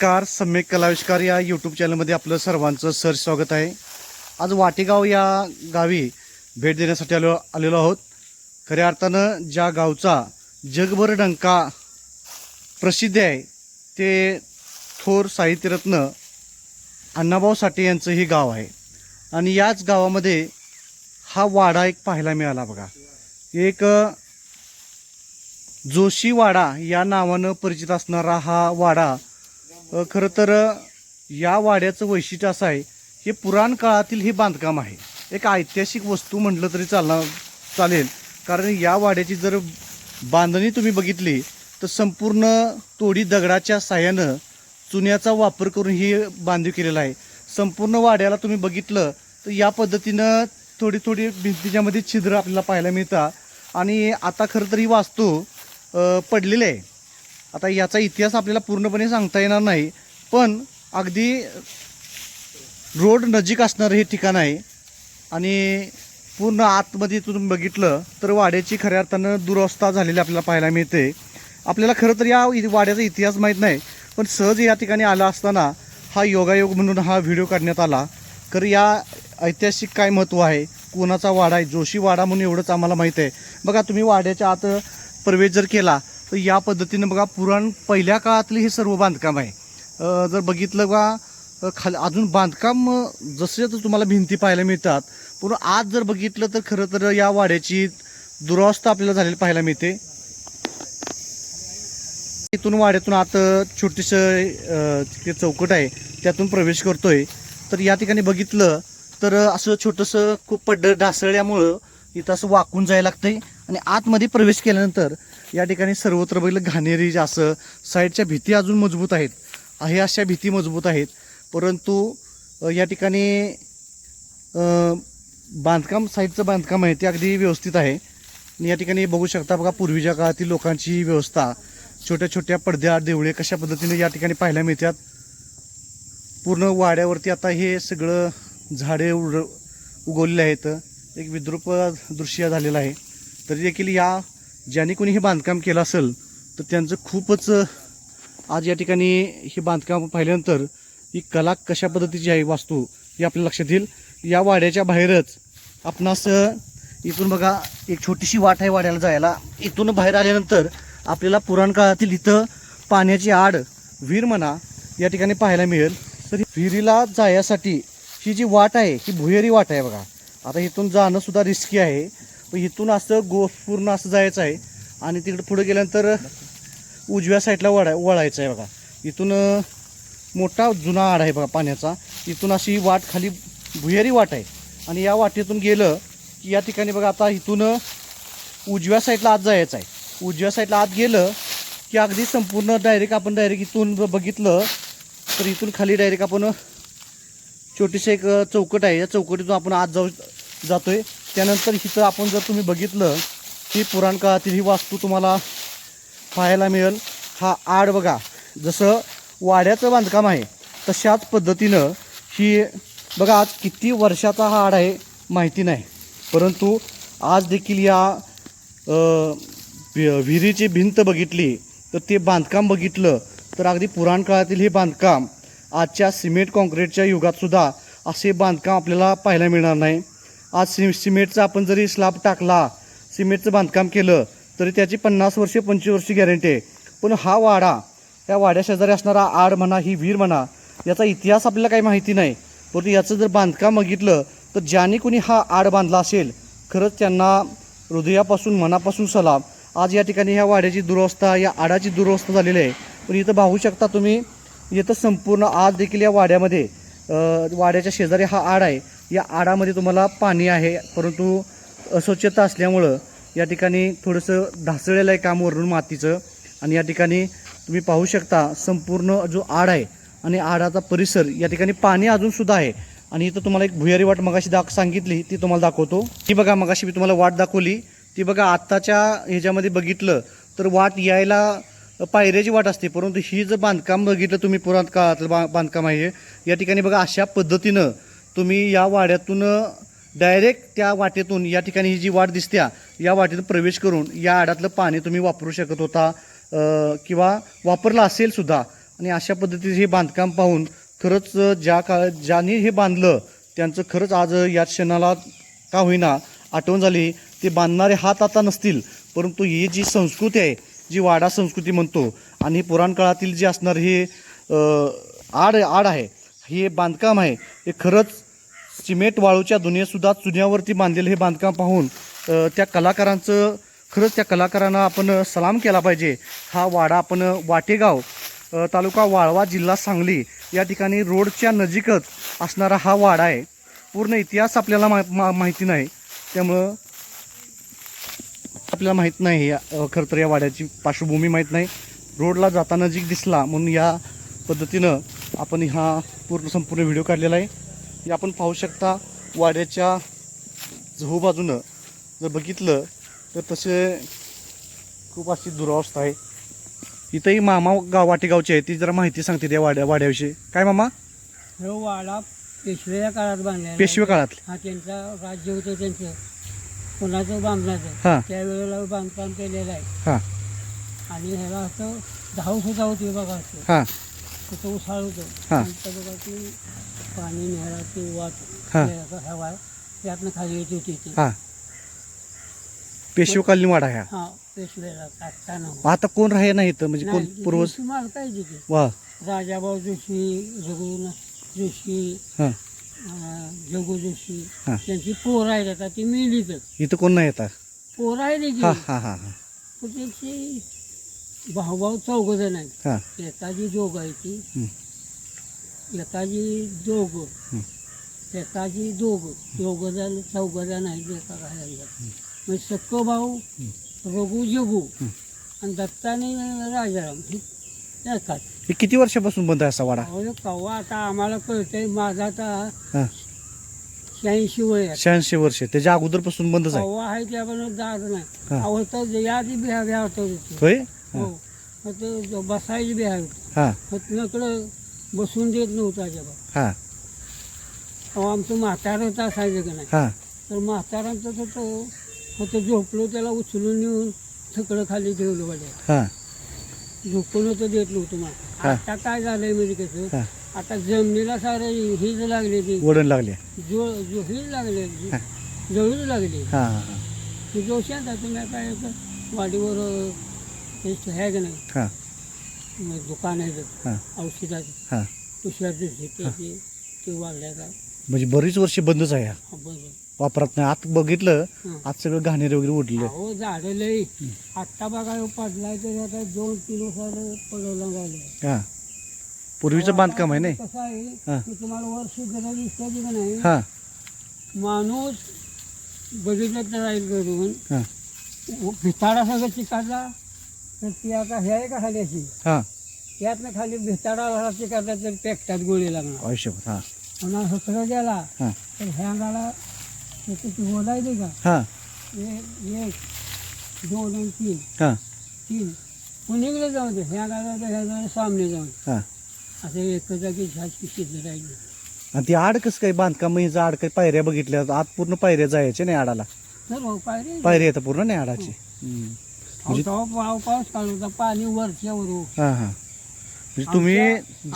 Car सम्यक कलाविष्कार या YouTube चॅनलमध्ये आपलं सर्वांचं सर स्वागत आहे. आज वाटेगाव या गावी भेट देण्यासाठी आलो आलेलो आहोत. खऱ्या अर्थानं ज्या गावचा जगभर डंका प्रसिद्ध आहे ते थोर साहित्यरत्न अण्णाभाऊ साठे यांचं हे गाव आहे. आणि याच गावामध्ये हा वाडा एक पाहायला मिळाला बघा. एक जोशी जोशीवाडा या नावानं परिचित असणारा हा वाडा खरं तर या वाड्याचं वैशिष्ट्य असं आहे हे पुराण काळातील हे बांधकाम आहे. एक ऐतिहासिक वस्तू म्हटलं तरी चालणार चालेल. कारण या वाड्याची जर बांधणी तुम्ही बघितली तर संपूर्ण तोडी दगडाच्या साह्यानं चुन्याचा वापर करून ही बांधीव केलेला आहे. संपूर्ण वाड्याला तुम्ही बघितलं तर या पद्धतीनं थोडी थोडी भिंतीच्यामध्ये छिद्र आपल्याला पाहायला मिळतात. आणि आता खरं तर ही वास्तू पडलेली आहे. आता याचा इतिहास आपल्याला पूर्णपणे सांगता येणार नाही पण अगदी रोड नजीक असणारं हे ठिकाण आहे. आणि पूर्ण आतमध्ये तुम्ही बघितलं तर वाड्याची खऱ्या अर्थानं दुरवस्था झालेली आपल्याला पाहायला मिळते. आपल्याला खरं तर या वाड्याचा इतिहास माहीत नाही पण सहज या ठिकाणी आला असताना हा योगायोग म्हणून हा व्हिडिओ काढण्यात आला. तर या ऐतिहासिक काय महत्त्व आहे? कोणाचा वाडा आहे? जोशी वाडा म्हणून एवढंच आम्हाला माहीत आहे. बघा तुम्ही वाड्याच्या आत प्रवेश जर केला तर या पद्धतीनं बघा पुराण पहिल्या काळातले हे सर्व बांधकाम आहे. जर बघितलं बघा खाल अजून बांधकाम जसे तर तुम्हाला भिंती पाहायला मिळतात पण आज जर बघितलं तर खरं तर या वाड्याची दुरावस्था आपल्याला झालेली पाहायला मिळते. इथून वाड्यातून आत छोटीसं ते चौकट आहे त्यातून प्रवेश करतोय. तर या ठिकाणी बघितलं तर असं छोटंसं खूप पड ढासळल्यामुळं इथं असं वाकून जायला लागतंय. आणि आतमध्ये प्रवेश केल्यानंतर या ठिकाणी सर्वत्र बघितलं घाणेरी असं साईडच्या भीती अजून मजबूत आहेत. आहे अशा भीती मजबूत आहेत. परंतु या ठिकाणी बांधकाम साईडचं बांधकाम आहे ते अगदी व्यवस्थित आहे. आणि या ठिकाणी बघू शकता बघा पूर्वीच्या काळातील लोकांची ही व्यवस्था छोट्या छोट्या पडद्या देवळे कशा पद्धतीने या ठिकाणी पाहायला मिळतात. पूर्ण वाड्यावरती आता हे सगळं झाडे उड उगवलेले आहेत. एक विद्रूप दृश्य झालेलं आहे. तरी देखील या ज्याने कोणी हे बांधकाम केलं असेल तर त्यांचं खूपच आज या ठिकाणी हे बांधकाम पाहिल्यानंतर ही कला कशा पद्धतीची आहे वास्तू हे आपल्या लक्षात येईल. या वाड्याच्या बाहेरच आपणास इथून बघा एक छोटीशी वाट आहे वाड्याला जायला. इथून बाहेर आल्यानंतर आपल्याला पुराण काळातील इथं पाण्याची आड विहीर म्हणा या ठिकाणी पाहायला मिळेल. तर विहिरीला जाण्यासाठी ही जी वाट आहे ही भुहेरी वाट आहे बघा. आता इथून जाणंसुद्धा रिस्की आहे. पण इथून असं गो पूर्ण असं जायचं आहे. आणि तिकडे पुढे गेल्यानंतर उजव्या साईडला वळाय वळायचं आहे बघा. इथून मोठा जुना आड आहे बघा पाण्याचा. इथून अशी वाट खाली भुयारी वाट आहे. आणि या वाटेतून गेलं की या ठिकाणी बघा आता इथून उजव्या साईडला आत जायचं आहे. उजव्या साईडला आत गेलं की अगदी संपूर्ण डायरेक्ट आपण डायरेक्ट इथून बघितलं तर इथून खाली डायरेक्ट आपण छोटीशी एक चौकट आहे. या चौकटीतून आपण आत जाऊ जातो आहे त्यानंतर इथं आपण जर तुम्ही बघितलं ही पुराण काळातील ही वास्तू तुम्हाला पाहायला मिळेल. हा आड बघा. जसं वाड्याचं बांधकाम आहे तशाच पद्धतीनं ही बघा आज किती वर्षाचा हा आड आहे माहिती नाही. परंतु आज देखील या विहिरीची भिंत बघितली तर ते बांधकाम बघितलं तर अगदी पुराण काळातील हे बांधकाम आजच्या सिमेंट कॉन्क्रीटच्या युगातसुद्धा असे बांधकाम आपल्याला पाहायला मिळणार नाही. आज सि सिमेंटचा आपण जरी स्लॅब टाकला सिमेंटचं बांधकाम केलं तरी त्याची पन्नास वर्षे पंचवीस वर्षी गॅरंटी आहे. पण हा वाडा त्या वाड्या शेजारी असणारा आड म्हणा ही विहीर म्हणा याचा इतिहास आपल्याला काही माहिती नाही. परंतु याचं जर बांधकाम बघितलं तर ज्याने कोणी हा आड बांधला असेल खरंच त्यांना हृदयापासून मनापासून सलाम. आज या ठिकाणी ह्या वाड्याची दुरवस्था या आडाची दुरवस्था झालेली आहे. पण इथं पाहू शकता तुम्ही इथं संपूर्ण आज देखील या वाड्यामध्ये वाड्याच्या शेजारी हा आड आहे. या आडामध्ये तुम्हाला पाणी आहे परंतु अस्वच्छता असल्यामुळं या ठिकाणी थोडंसं ढासळलेलं आहे काम वरून मातीचं. आणि या ठिकाणी तुम्ही पाहू शकता संपूर्ण जो आड आहे आणि आडाचा परिसर या ठिकाणी पाणी अजूनसुद्धा आहे. आणि इथं तुम्हाला एक भुयारी वाट मगाशी दाख सांगितली ती तुम्हाला दाखवतो. ती बघा मगाशी मी तुम्हाला वाट दाखवली. ती बघा आत्ताच्या ह्याच्यामध्ये बघितलं तर वाट यायला पायऱ्याची वाट असते परंतु ही जर बांधकाम बघितलं तुम्ही पुरात काळातलं बा बांधकाम आहे या ठिकाणी बघा अशा पद्धतीनं तुम्ही या वाड्यातून डायरेक्ट त्या वाटेतून या ठिकाणी ही जी वाट दिसत्या या वाटेतून प्रवेश करून या आडातलं पाणी तुम्ही वापरू शकत होता किंवा वापरलं असेल सुद्धा. आणि अशा पद्धतीचे हे बांधकाम पाहून खरंच ज्या काळ ज्यांनी हे बांधलं त्यांचं खरंच आज या क्षणाला का होईना आठवण झाली. ते बांधणारे हात आता नसतील परंतु ही जी संस्कृती आहे जी वाडा संस्कृती म्हणतो आणि पुराण काळातील जे असणार हे आड आड आहे हे बांधकाम आहे हे खरंच सिमेंट वाळूच्या दुनियेसुद्धा चुन्यावरती बांधलेलं हे बांधकाम पाहून त्या कलाकारांचं खरंच त्या कलाकारांना आपण सलाम केला पाहिजे. हा वाडा आपण वाटेगाव तालुका वाळवा जिल्हा सांगली या ठिकाणी रोडच्या नजीकच असणारा हा वाडा आहे. पूर्ण इतिहास आपल्याला मा मा- माहिती नाही. त्यामुळं आपल्याला माहीत नाही या- खरं तर या वाड्याची पार्श्वभूमी माहीत नाही. रोडला जाता नजीक दिसला म्हणून या पद्धतीनं आपण हा पूर्ण संपूर्ण व्हिडिओ काढलेला आहे. हे आपण पाहू शकता वाड्याच्या झहू बाजूनं जर बघितलं तर तसे खूप अशी दुरावस्था आहे. इथंही मामा गाव वाटेगावची आहे ती जरा माहिती सांगते त्या वाड्या वाड्याविषयी. काय मामा? हे वाडा पेशव्याच्या काळात बांधलेला आहे. पेशवे काळातले हा त्यांचा राज्य होतं त्यांचं. कोणाचं बांधण्याचं. त्यावेळेला बांधकाम केलेलं आहे. हां. आणि ह्याला असं धाव सुद्धा होती बघा असं. तिथं उसाळ होतं. हां. पाणी वाट हां. हवा त्यातनं खाली येत होती ती. हां. पेशवेकालीन वाडा ह्या? हा टाकताना आता कोण राहे नाही इथं? म्हणजे कोण पूर्वज? मालकाय तिथे वा. राजाभाऊ जोशी जगू जोशी हां. अं, जगू जोशी हां. त्यांची पोरं आहेत आता ती मिलीतच. इथं कोण नाही येतात पोरं आहे हां हां हां हां. पण त्यांची भाऊभाऊ चौघ जण आहेत. एकाची जोग आहे ती. एकाची दोघ. हं. एकाची दोघ. दोघ जण चौघ जण आहेत एका घराला म्हणजे सक्क भाऊ रघु जगू. आणि दत्ता आणि राजाराम हे एकाच हे किती वर्षापासून बंद आहे असा वाडा? अहो कव्वा आता आम्हाला कळतंय. माझा आता हां. शहाऐंशी वय आहे. शहाऐंशी वर्ष त्याच्या अगोदरपासून बंदच आहे. कव्वा आहे त्याबरोबर दाद नाही. हां. अहो तर यादी बिहा बिहा होतो. होय? हो. हां मग तो बसायची बिहा होती. हां. बसून देत नव्हतं अजिबात. हां. अहो आमचं म्हातारं तर असायचं का नाही. हां. तर म्हातारांचं तर तो होतं झोपलो त्याला उचलून नेऊन थकडं खाली ठेवलं पाहिजे हां. झोपून होतं देत नव्हतं मग हा. आता काय झालंय म्हणजे कसं हां. आता जमिनीला सारं हीच लागली ती. वडण लागले. जो जो हीच लागली हा. जळूच लागली. हां हां हां. ती जोशांत आहे तुम्ही काय वाडीवर हे आहे का नाही? हां. मग दुकान आहे ते. हां. औषधाचं. हां. तुषारचे त्याचे ते वाढल्याचा म्हणजे बरीच वर्ष बंदच आहे हा. बरोबर. वापरत नाही. आत बघितलं हं. आज सगळं घाणेर वगैरे उडले. अहो झाडं लई. आत्ता बघा ह्यो पडलाय तरी आता दोन तीन वर्षाला पडवला झालं हां. पूर्वीचं बांधकाम आहे नाही? कसं आहे हा. की तुम्हाला दिसतं की नाही. हां. माणूस बघितलं तर राहील करून हां. भिताडा सगळं चिकाडला तर ती आता हे आहे का खाली अशी हां त्यातनं खाली भिताडा चिकाडला तर पेकटात गोळी लागणार आयुष्यभर हां. पुन्हा हसरं गेला हां. तर ह्या गाला त्याची बोलायली का? हां. एक एक दोन आणि तीन. हां. तीन. कुणीकडे जाऊ दे ह्या गाला ह्या गाला सामने जाऊन. हां. असं एक जागी झाशी शिजत राहिली. आणि ती आड कसं काय बांधकाम? हिचं आड काही पायऱ्या बघितल्या आत पूर्ण पायऱ्या जायच्या नाही आडाला. तर पायरी पायऱ्या येतात पूर्ण नाही आडाची. हं. अहो, तेव्हा पाव पाऊस होता पाणी वरच्यावर हो. हां हां. म्हणजे तुम्ही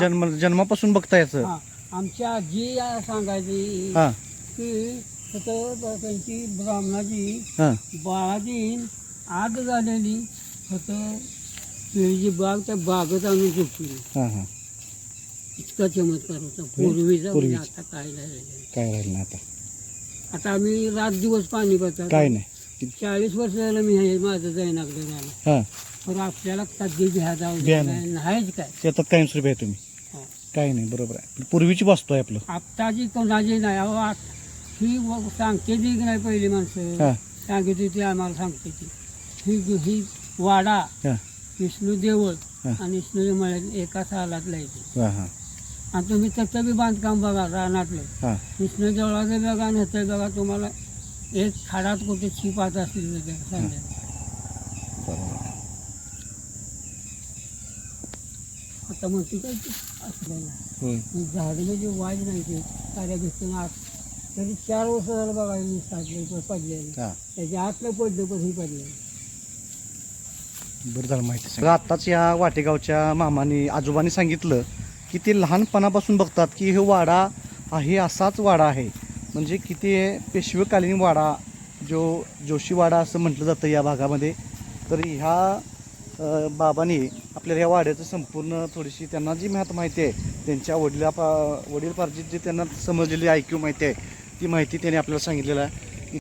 जन्म जन्मापासून बघता याचं हा. आमची आजी या सांगायची हां. की तिथं त्यांची ब्राह्मणाची हां. आग झालेली. होतं तुझी बाग त्या बागेत आणून झोपली हां हां. इतका चमत्कार होता. पूर्वीचा म्हणजे पूर्वीचा. आता काय नाही राहिलं. काय राहिलं आता? आता आम्ही रात दिवस पाणी काय नाही. चाळीस वर्ष झालं मी हे माझं जैनाकडे झालं. हां. पण आपल्याला कधी घ्या जाऊ घ्या दे नाही. नाहीच काय. शेतात कायमस्वरूपी आहे तुम्ही? हो. काही नाही बरोबर आहे. पूर्वीची वास्तू आहे आपलं. आत्ताची कोणाची नाही अहो आत- ही व- सांगते ती की नाही पहिली माणसं? हां. सांगितली ती आम्हाला सांगते ती. ही ही वाडा हां. विष्णू देवळ हां. आणि विष्णू मळ्यात एका सालात लायची हां हां. आणि तुम्ही त्याचं बी बांधकाम बघा रानातलं. हां. विष्णू देवळाचं बघा आणि ह्याचं बघा तुम्हाला एक खाडात कुठे छिपात असतील बरोबर. आता म्हणते काय ते असलं नाही होय. मग झाडं म्हणजे वाज नाही ते. कार्य घेतून आत. तरी चार वर्ष झालं बघा ही साधले पडलेली. हां. त्याच्या आतलं पडलं पण ही पडले बरं झालं माहिती सांगा आत्ताच या वाटेगावच्या मामाने आजोबांनी सांगितलं की ते लहानपणापासून बघतात की हे वाडा आहे असाच वाडा आहे. म्हणजे किती पेशवेकालीन वाडा जो जोशीवाडा असं म्हटलं जातं या भागामध्ये. तर ह्या बाबांनी आपल्याला या वाड्याचं संपूर्ण थोडीशी त्यांना जी महत्त्व माहिती आहे त्यांच्या वडिला पा वडीलपार्जित जी त्यांना समजलेली ऐक्यू माहिती आहे ती माहिती त्यांनी आपल्याला सांगितलेलं आहे.